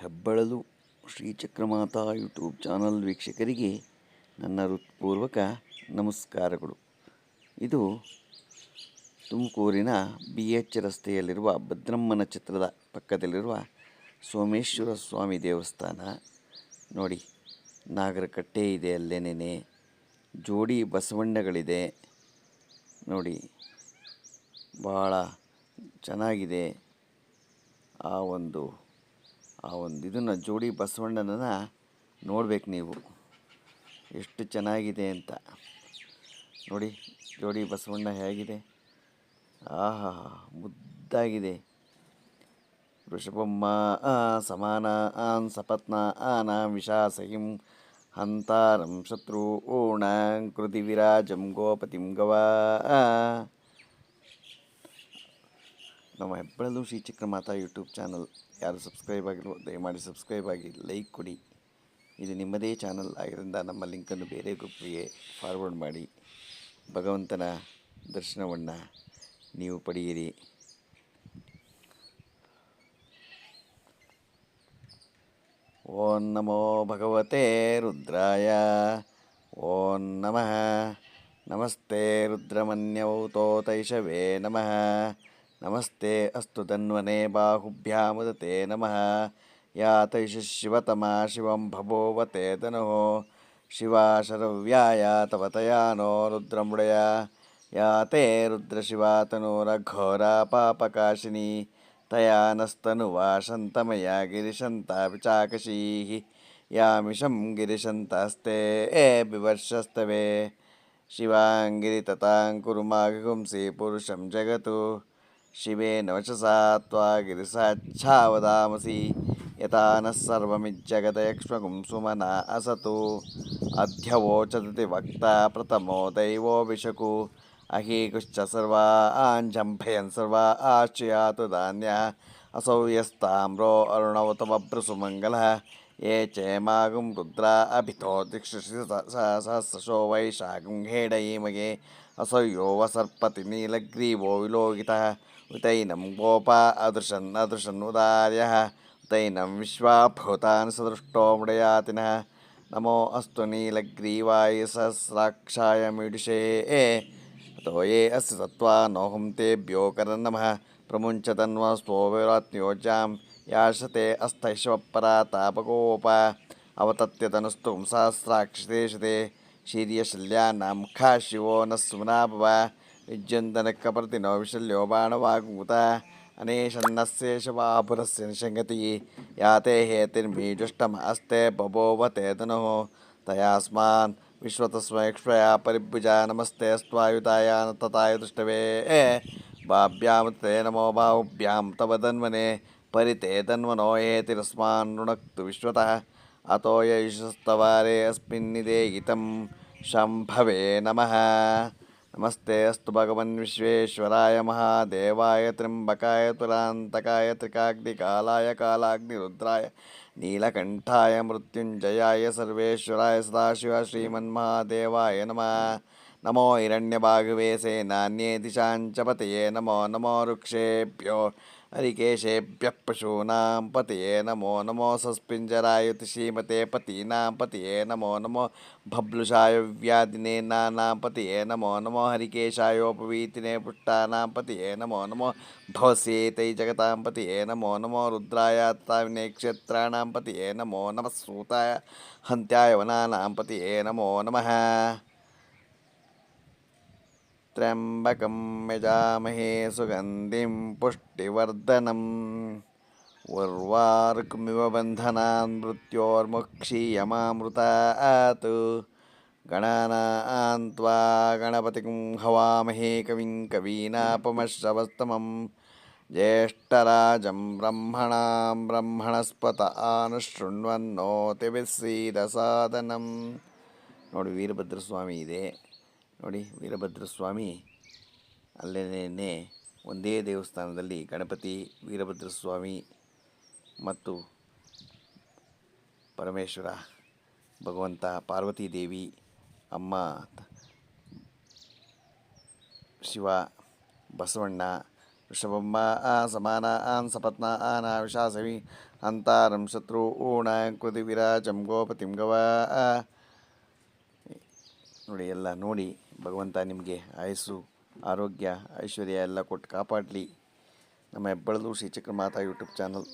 ಹೆಬ್ಬಳಲು ಶ್ರೀಚಕ್ರಮಾತಾ YouTube channel ವೀಕ್ಷಕರಿಗೆ ನನ್ನ ಹೃತ್ಪೂರ್ವಕ ನಮಸ್ಕಾರಗಳು. ಇದು ತುಮಕೂರಿನ ಬಿ ಎಚ್ ರಸ್ತೆಯಲ್ಲಿರುವ ಭದ್ರಮ್ಮನ ಚಿತ್ರದ ಪಕ್ಕದಲ್ಲಿರುವ ಸೋಮೇಶ್ವರ ಸ್ವಾಮಿ ದೇವಸ್ಥಾನ. ನೋಡಿ, ನಾಗರಕಟ್ಟೆ ಇದೆ ಅಲ್ಲೇನೇ ಜೋಡಿ ಬಸವಣ್ಣಗಳಿದೆ. ನೋಡಿ ಭಾಳ ಚೆನ್ನಾಗಿದೆ ಆ ಒಂದು ಆ ಒಂದು ಇದನ್ನು ಜೋಡಿ ಬಸವಣ್ಣನ ನೋಡ್ಬೇಕು ನೀವು. ಎಷ್ಟು ಚೆನ್ನಾಗಿದೆ ಅಂತ. ನೋಡಿ, ಜೋಡಿ ಬಸವಣ್ಣ ಹೇಗಿದೆ. ಆಹಾ, ಮುದ್ದಾಗಿದೆ. ವೃಷಭಮ್ಮ, ಆ, ಸಮಾನ, ಆನ್, ಸಪತ್ನ, ಆನ ವಿಶಾಸಹಿಂ ಹಂತಾರಂ, ಶತ್ರು, ಓಣ ಕೃತಿ ವಿರಾಜಂ ಗೋಪತಿಂ, ಗವಾ ನಮ್ಮ ಹೆಬ್ಬಳಲು ಶ್ರೀ ಚಿಕ್ಕಮಾತಾ ಯೂಟ್ಯೂಬ್ ಚಾನಲ್. ಯಾರು ಸಬ್ಸ್ಕ್ರೈಬ್ ಆಗಿಲ್ವೋ, ದಯಮಾಡಿ ಸಬ್ಸ್ಕ್ರೈಬ್ ಆಗಿ ಲೈಕ್ ಕೊಡಿ. ಇದು ನಿಮ್ಮದೇ ಚಾನಲ್. ಆಗಿದ್ದರಿಂದ ನಮ್ಮ ಲಿಂಕನ್ನು ಬೇರೆ ಗ್ರೂಪ್ಗೆ ಫಾರ್ವರ್ಡ್ ಮಾಡಿ. ಭಗವಂತನ ದರ್ಶನವನ್ನು ನೀವು ಪಡೆಯಿರಿ. ಓಂ ನಮೋ ಭಗವತೆ ರುದ್ರಾಯ. ಓಂ ನಮಃ. ನಮಸ್ತೆ ರುದ್ರಮನ್ಯೌತೋತೈಷವೇ ನಮಃ. नमस्ते अस्तु तन्वने बाहुभ्यामुदते नमः। यातयिषशिवतमा शिवं भवोवते तनुः। शिवा शरव्याया तव तया नो रुद्रमृडया। या ते रुद्रशिवा तनूरघोरा पापकाशिनी। तया नस्तनुवा शन्तमया गिरिशन्तापि चाकशीः यामिषं गिरिशन्तास्ते ए बिवर्षस्तवे शिवाङ्गिरिततां कुरु पुरुषं जगतु। శివేన వచసా త్వా గిరిసాచ్ఛావదామసి యథానః సర్వమిజ్జగదయక్ష్మగుంసుమన అసతు అధ్యవోచతి వక్త ప్రథమో దైవో విశకు అహీకుశ్చ సర్వా ఆంజంభయన్ సర్వా ఆశ్చయాతు ధాన్య అసౌయస్తామ్రో అరుణవతమభ్రసుమంగళ ఏ చేమాగుం రుద్ర అభితో దిక్షసహస్రశో వైశాగం హేడయీమగే అసౌయోవసర్పతి నీలగ్రీవో విలోకిత यो वसर्पति नीलग्रीवो विलोकितः उतैनं गोपा अदृशन् अदृशन् उदार्यः उतैनं विश्वाभूतान् सदृष्टो मृडयातिनः नमो अस्तु नीलग्रीवाय सहस्राक्षाय मीडिषे अतो ये अस्य सत्त्वा नोहं तेभ्यो करन्नमः प्रमुञ्चतन्वस्त्वोविरात्न्योज्जां याशते अस्थैश्वपरा तापकोप अवतत्यतनुस्तुं सहस्राक्षितेशते शीर्यशल्यानां खा शिवो न सुमना యుజ్యంతనక్కపరతినో విశల్యో బాణవాగూత అనేషన్నశేషవాపురస్య నిషంగతి యాతే హేతిర్మీజుష్టమస్తే బబోవ తేతను తయాస్మాన్ విశ్వతస్మయక్ష్మయా పరిభుజా నమస్తే స్వాయుతాయాన తతాయుతుష్టవే భాభ్యాం తే నమో భావుభ్యాం తవ తన్మనే పరితే తన్మనో ఏతిరస్మాన్ నృణక్తు విశ్వత అతో యశస్తవారే అస్మిన్నిదే హితం శంభవే నమ अस्मिन्निदेहितं शम्भवे नमः नमस्ते अस्तु भगवन् विश्वेश्वराय महादेवाय त्र्यम्बकाय तुरान्तकाय त्रिकाग्निकालाय कालाग्निरुद्राय नीलकण्ठाय मृत्युञ्जयाय सर्वेश्वराय सदाशिव श्रीमन्महादेवाय नमः नमो हिरण्यभागवे सेनान्ये दिशां च पतये नमो नमो वृक्षेभ्यो हरिकेशेभ्यः पशूनां पतये नमो नमो सस्पिञ्जराय श्रीमते पतीनां पतये नमो नमो भब्लुषाय व्याधिने नानां पतये नमो नमो हरिकेशायोपवीतिने पुष्टानां पतये नमो नमो भवस्येतै जगतां पतये नमो नमो रुद्राय ताविने क्षेत्राणां पतये नमो नमः सूताय हन्त्याय वनानां पतये नमो नमः त्र्यम्बकं यजामहे सुगन्धिं पुष्टिवर्धनम् उर्वार्कमिव बन्धनान् मृत्योर्मुक्षीयमामृतात् गणानान् त्वा गणपतिं हवामहे कविं कवीनापमश्रवस्तमं ज्येष्ठराजं ब्रह्मणां ब्रह्मणस्पत आनुशृण्वन्नोतिभिः सीदसादनं नोडु वीरभद्रस्वामी इदे ನೋಡಿ ವೀರಭದ್ರ ಸ್ವಾಮಿ ಅಲ್ಲೇನೇ ಒಂದೇ ದೇವಸ್ಥಾನದಲ್ಲಿ ಗಣಪತಿ ವೀರಭದ್ರ ಸ್ವಾಮಿ ಮತ್ತು ಪರಮೇಶ್ವರ, ಭಗವಂತ ಪಾರ್ವತಿ ದೇವಿ ಅಮ್ಮ, ಶಿವ, ಬಸವಣ್ಣ, ಋಷಭಮ್ಮ, ಆ ಸಮಾನ, ಆನ್ ಸಪತ್ನ, ಆನ ವಿಶಾಸವಿ ಅಂತಾರಂ ಶತ್ರು, ಊಣ ಕೃತಿ ವಿರಾಜಂ ಗೋಪತಿಂ ಗವ ನೋಡಿ, ಎಲ್ಲ ನೋಡಿ, ಭಗವಂತ ನಿಮಗೆ ಆಯಸ್ಸು, ಆರೋಗ್ಯ, ಐಶ್ವರ್ಯ ಎಲ್ಲ ಕೊಟ್ಟು ಕಾಪಾಡಲಿ. ನಮ್ಮ ಹೆಬ್ಬಳದು ಶ್ರೀ ಚಕ್ರಮಾತಾ ಯೂಟ್ಯೂಬ್ ಚಾನಲ್.